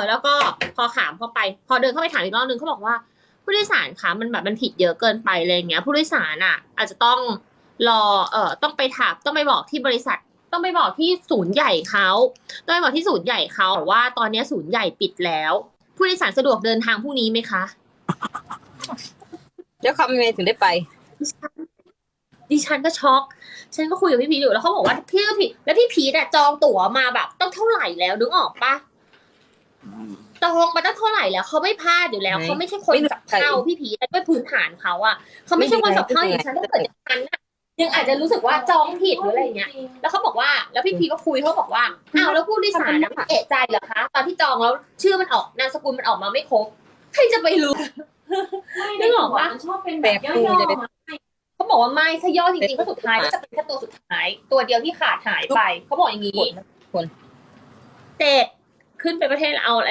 อแล้วก็พอถามเข้าไป พอเดินเข้าไปถามอีกรอบนึงเขาบอกว่า ผู้โดยสารคะมันแบบมันผิดเยอะเกินไปอะไรอย่างเงี้ย ผู้โดยสารอะ อาจจะต้องรอเอ่อต้องไปถามต้องไปบอกที่บริษัท ต้องไปบอกที่ศูนย์ใหญ่เขาต้องไปบอกที่ศูนย์ใหญ่เขาว่าตอนเนี้ยศูนย์ใหญ่ปิดแล้ว ผู้โดยสารสะดวกเดินทางพรุ่งนี้ไหมคะแล้วเขาไม่ถึงได้ไปดิฉันก็ช็อก ฉันก็คุยกับพี่พีชอยู่แล้วเขาบอกว่าพี่ก็พีชแล้วพี่พีชอะจองตั๋วมาแบบต้องเท่าไหร่แล้วนึกออกปะ จองมาตั้งเท่าไหร่แล้วเขาไม่พลาดอยู่แล้วไหนเขาไม่ใช่คนสับเพร่าพี่พีชด้วยพื้นฐานเขาอะเขาไม่ใช่คนสับเพร่าอย่างฉันถ้าเกิดอย่างฉันอะยังอาจจะรู้สึกว่าจองผิดหรืออะไรเงี้ย แล้วเขาบอกว่าแล้วพี่พีก็คุยเขาบอกว่าอ้าวแล้วผู้โดยสารอะไม่เอะใจเหรอคะตอนที่จองแล้วชื่อมันออกนามสกุลมันออกมาไม่ครบใครจะไปรู้นึกออกปะมันชอบเป็นแบบย่อแบบๆเขาบอกว่าไม่ถ้าย่อจริงๆก็สุดท้ายก็จะเป็นแค่ตัวสุดท้าย ตัวเดียวที่ขาดหายไปเขาบอกอย่างนี้คนเจ็ด ขึ้นไปประเทศเอาอะไร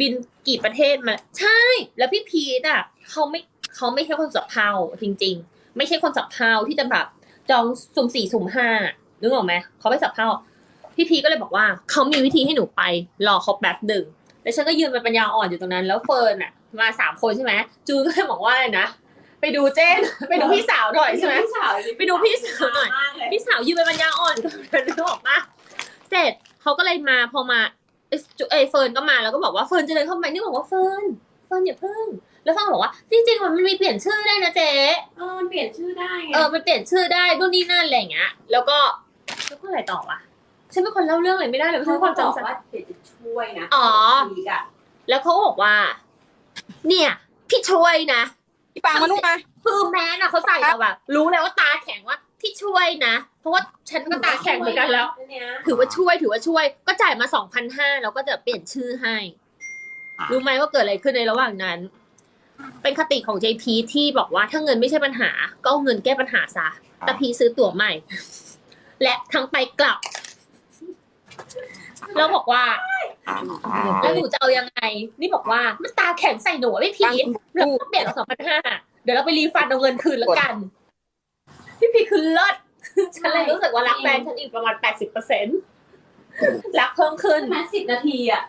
บินกี่ประเทศมา ใช่ แล้วพี่พีทอะเขาไม่เขาไม่ใช่คนสับเพร่าจริง ๆ ไม่ใช่คนสับเพร่าที่จะแบบจองสุ่มสี่สุ่มห้านึกออกไหมเขาไม่สับเพร่าพี่พีก็เลยบอกว่าเขามีวิธีให้หนูไปรอเขาแป๊บหนึ่งแล้วฉันก็ยืนเป็นปัญญาอ่อนอยู่ตรงนั้น แล้วเฟิร์นอะ มาสามคนใช่ไหมจูนก็เลยบอกว่าอะไรนะไปดูเจนไปดูพี่สาวหน่อยใช่ไหมพี่สาวไปดูพี่สาวหน่อยมากเลยพี่สาวยืนเป็นปัญญาอ่อนกันนึกออกปะเสร็จเขาก็เลยมาพอมา เอ้ยจุเอยเฟิร์นก็มาแล้วก็บอกว่าเฟิร์นจะเดินเข้าไปนี่บอกว่าเฟิร์นเฟิร์นอย่าเพิ่ง แล้วเฟิร์นบอกว่าจริงๆมันมีเปลี่ยนชื่อได้นะเจ๊เออมันเปลี่ยนชื่อได้ไงเออมันเปลี่ยนชื่อได้นู่นนี่นั่นอะไรอย่างเงี้ย แล้วก็แล้วก็อะไรต่อวะฉันเป็นคนเล่าเรื่องอะไรไม่ได้เลยฉันเขาเป็นคนบอจำกสันว่าเดี๋ยวจะช่วยนะอ๋ออีกอะแล้วเขาก็บอกว่า เนี่ย พี่ช่วยนะพี่ปางมาลูกมาคือแมนอะเขาใส่แต่แบบรู้แล้วว่าตาแข็งว่า พี่ช่วยนะ เพราะว่าฉันก็ตาแข็งเหมือนกันแล้วอันเนี้ยถือว่าช่วยถือว่าช่วย ก็จ่ายมาสองพันห้าแล้วก็จะเปลี่ยนชื่อให้ รู้ไหมว่าเกิดอะไรขึ้นในระหว่างนั้น เป็นคติของ JP ที่บอกว่าถ้าเงินไม่ใช่ปัญหา ก็เอาเงินแก้ปัญหาซะแต่พีซื้อตั๋วใหม่ และทั้งไปกลับ แล้วบอกว่า แล้วหนูจะเอายังไง นี่บอกว่ามันตาแข็งใส่หนูอะไม่พีทเราต้องเปลี่ยนสองพันห้าเดี๋ยวเราไปรีฟันเอาเงินคืนแล้วกัน พี่พีคือเลิศฉันเลยรู้สึกว่ารักแฟนฉันอีกประมาณแปดสิบเปอร์เซ็นต์รักเพิ่มขึ้นใช่ไหมสิบนาทีอะ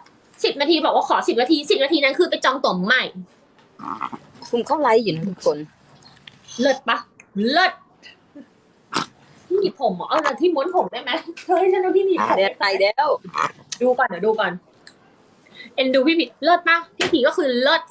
สิบนาทีบอกว่าขอสิบนาทีสิบนาทีนั้นคือไปจองตั๋วใหม่คุมเข้าไลฟ์อยู่นะทุกคน เลิศปะเลิศที่หนีบผมเหรอเอาละที่ม้วนผมได้ไหมเฮ้ยฉันเอาที่หนีบผมเดี๋ยวไปแล้วดูก่อนเดี๋ยวดูก่อนเอ็นดูพี่ผีเลิศปะพี่ผีก็คือเลิศ